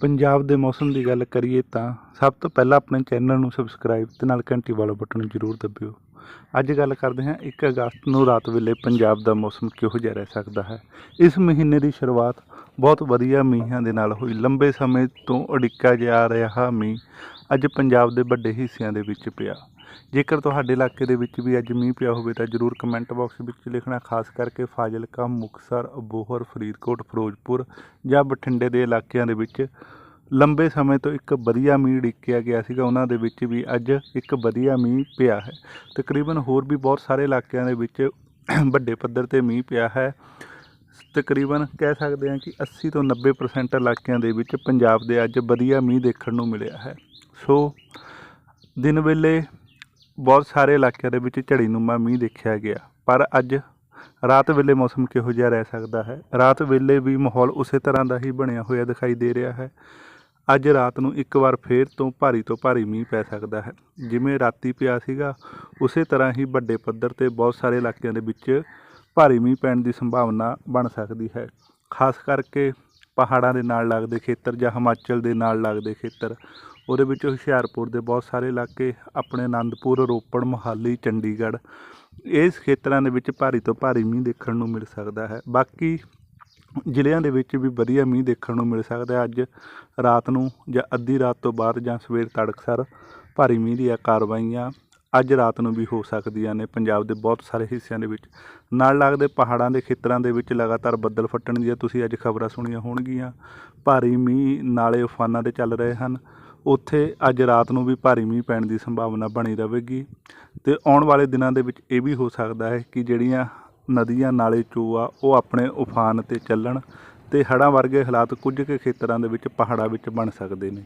ਪੰਜਾਬ ਦੇ ਮੌਸਮ ਦੀ ਗੱਲ ਕਰੀਏ ਤਾਂ ਸਭ ਤੋਂ ਪਹਿਲਾਂ ਆਪਣੇ ਚੈਨਲ ਨੂੰ ਸਬਸਕ੍ਰਾਈਬ ਤੇ ਨਾਲ ਘੰਟੀ ਵਾਲਾ ਬਟਨ ਜ਼ਰੂਰ ਦਬਿਓ। ਅੱਜ ਗੱਲ ਕਰਦੇ ਹਾਂ 1 ਅਗਸਤ ਨੂੰ ਰਾਤ ਵੇਲੇ ਪੰਜਾਬ ਦਾ ਮੌਸਮ ਕਿਹੋ ਜਿਹਾ ਰਹਿ ਸਕਦਾ ਹੈ। ਇਸ ਮਹੀਨੇ ਦੀ ਸ਼ੁਰੂਆਤ ਬਹੁਤ ਵਧੀਆ ਮੀਂਹਾਂ ਦੇ ਨਾਲ ਹੋਈ। ਲੰਬੇ ਸਮੇਂ ਤੋਂ ਉਡੀਕਾ ਜਾ ਰਿਹਾ ਮੀਂਹ। ਅੱਜ ਪੰਜਾਬ ਦੇ ਵੱਡੇ ਹਿੱਸਿਆਂ ਦੇ ਵਿੱਚ ਪਿਆ। ਜੇਕਰ ਤੁਹਾਡੇ ਇਲਾਕੇ ਦੇ ਵਿੱਚ ਵੀ ਅੱਜ ਮੀਂਹ ਪਿਆ ਹੋਵੇ ਤਾਂ ਜਰੂਰ ਕਮੈਂਟ ਬਾਕਸ ਵਿੱਚ ਲਿਖਣਾ, ਖਾਸ ਕਰਕੇ ਫਾਜ਼ਿਲਕਾ, ਮੁਕਤਸਰ ਅਬੋਹਰ ਫਰੀਦਕੋਟ, ਫਿਰੋਜ਼ਪੁਰ ਜਾਂ ਬਠਿੰਡੇ ਦੇ ਇਲਾਕਿਆਂ ਦੇ ਵਿੱਚ। ਲੰਬੇ ਸਮੇਂ ਤੋਂ ਇੱਕ ਵਧੀਆ ਮੀਂਹ ਉਡੀਕਿਆ ਗਿਆ ਸੀਗਾ। ਉਹਨਾਂ ਦੇ ਵਿੱਚ ਵੀ ਅੱਜ ਇੱਕ ਵਧੀਆ ਮੀਂਹ ਪਿਆ ਹੈ। ਤਕਰੀਬਨ ਹੋਰ ਵੀ ਬਹੁਤ ਸਾਰੇ ਇਲਾਕਿਆਂ ਦੇ ਵਿੱਚ ਵੱਡੇ ਪੱਧਰ ਤੇ ਮੀਂਹ ਪਿਆ ਹੈ। ਤਕਰੀਬਨ ਕਹਿ ਸਕਦੇ ਹਾਂ ਕਿ 80 ਤੋਂ 90% ਇਲਾਕਿਆਂ ਦੇ ਵਿੱਚ ਪੰਜਾਬ ਦੇ ਅੱਜ ਵਧੀਆ ਮੀਂਹ ਦੇਖਣ ਨੂੰ ਮਿਲਿਆ ਹੈ। ਸੋ ਦਿਨ ਵੇਲੇ ਬਹੁਤ ਸਾਰੇ ਇਲਾਕਿਆਂ ਦੇ ਵਿੱਚ ਝੜੀਨੁਮਾ ਮੀਂਹ ਦੇਖਿਆ ਗਿਆ, ਪਰ ਅੱਜ ਰਾਤ ਵੇਲੇ ਮੌਸਮ ਕਿਹੋ ਜਿਹਾ ਰਹਿ ਸਕਦਾ ਹੈ? ਰਾਤ ਵੇਲੇ ਵੀ ਮਾਹੌਲ ਉਸੇ ਤਰ੍ਹਾਂ ਦਾ ਹੀ ਬਣਿਆ ਹੋਇਆ ਦਿਖਾਈ ਦੇ ਰਿਹਾ ਹੈ। ਅੱਜ ਰਾਤ ਨੂੰ ਇੱਕ ਵਾਰ ਫੇਰ ਤੋਂ ਭਾਰੀ ਤੋਂ ਭਾਰੀ ਮੀਂਹ ਪੈ ਸਕਦਾ ਹੈ। ਜਿਵੇਂ ਰਾਤੀ ਪਿਆ ਸੀਗਾ, ਉਸੇ ਤਰ੍ਹਾਂ ਹੀ ਵੱਡੇ ਪੱਧਰ ਤੇ ਬਹੁਤ ਸਾਰੇ ਇਲਾਕਿਆਂ ਦੇ ਵਿੱਚ ਭਾਰੀ ਮੀਂਹ ਪੈਣ ਦੀ ਸੰਭਾਵਨਾ ਬਣ ਸਕਦੀ ਹੈ। ਖਾਸ ਕਰਕੇ ਪਹਾੜਾਂ ਦੇ ਨਾਲ ਲੱਗਦੇ ਖੇਤਰ ਜਾਂ ਹਿਮਾਚਲ ਦੇ ਨਾਲ ਲੱਗਦੇ ਖੇਤਰ। ਉਹਦੇ ਵਿੱਚ ਹੁਸ਼ਿਆਰਪੁਰ ਦੇ ਬਹੁਤ ਸਾਰੇ ਇਲਾਕੇ, ਆਪਣੇ ਆਨੰਦਪੁਰ ਰੋਪੜ, ਮੋਹਾਲੀ, ਚੰਡੀਗੜ੍ਹ ਇਸ ਖੇਤਰਾਂ ਦੇ ਵਿੱਚ ਭਾਰੀ ਤੋਂ ਭਾਰੀ ਮੀਂਹ ਦੇਖਣ ਨੂੰ ਮਿਲ ਸਕਦਾ ਹੈ। ਬਾਕੀ ਜ਼ਿਲ੍ਹਿਆਂ ਦੇ ਵਿੱਚ ਵੀ ਵਧੀਆ ਮੀਂਹ ਦੇਖਣ ਨੂੰ ਮਿਲ ਸਕਦਾ ਹੈ। ਅੱਜ ਰਾਤ ਨੂੰ ਜਾਂ ਅੱਧੀ ਰਾਤ ਤੋਂ ਬਾਅਦ ਜਾਂ ਸਵੇਰ ਤੜਕਸਾਰ ਭਾਰੀ ਮੀਂਹ ਦੀਆਂ ਕਾਰਵਾਈਆਂ ਅੱਜ ਰਾਤ ਨੂੰ ਵੀ ਹੋ ਸਕਦੀਆਂ ਨੇ। ਪੰਜਾਬ ਦੇ ਬਹੁਤ ਸਾਰੇ ਹਿੱਸਿਆਂ ਦੇ ਵਿੱਚ, ਨਾਲ ਲੱਗਦੇ ਪਹਾੜਾਂ ਦੇ ਖੇਤਰਾਂ ਦੇ ਵਿੱਚ ਲਗਾਤਾਰ ਬੱਦਲ ਫੱਟਣ ਦੀਆਂ ਤੁਸੀਂ ਅੱਜ ਖਬਰਾਂ ਸੁਣੀਆਂ ਹੋਣਗੀਆਂ। ਭਾਰੀ ਮੀਂਹ, ਨਾਲੇ ਉਫਾਨਾਂ ਦੇ ਚੱਲ ਰਹੇ ਹਨ। ਉੱਥੇ ਅੱਜ ਰਾਤ ਨੂੰ ਵੀ ਭਾਰੀ ਮੀਂਹ ਪੈਣ ਦੀ ਸੰਭਾਵਨਾ ਬਣੀ ਰਹੇਗੀ। ਤੇ ਆਉਣ ਵਾਲੇ ਦਿਨਾਂ ਦੇ ਵਿੱਚ ਇਹ ਵੀ ਹੋ ਸਕਦਾ ਹੈ ਕਿ ਜਿਹੜੀਆਂ ਨਦੀਆਂ, ਨਾਲੇ ਚੋ ਆ ਉਹ ਆਪਣੇ ਉਫਾਨ ਤੇ ਚੱਲਣ ਤੇ ਹੜ੍ਹਾਂ ਵਰਗੇ ਹਾਲਾਤ ਕੁਝ ਕੁ ਖੇਤਰਾਂ ਦੇ ਵਿੱਚ ਪਹਾੜਾਂ ਵਿੱਚ ਬਣ ਸਕਦੇ ਨੇ।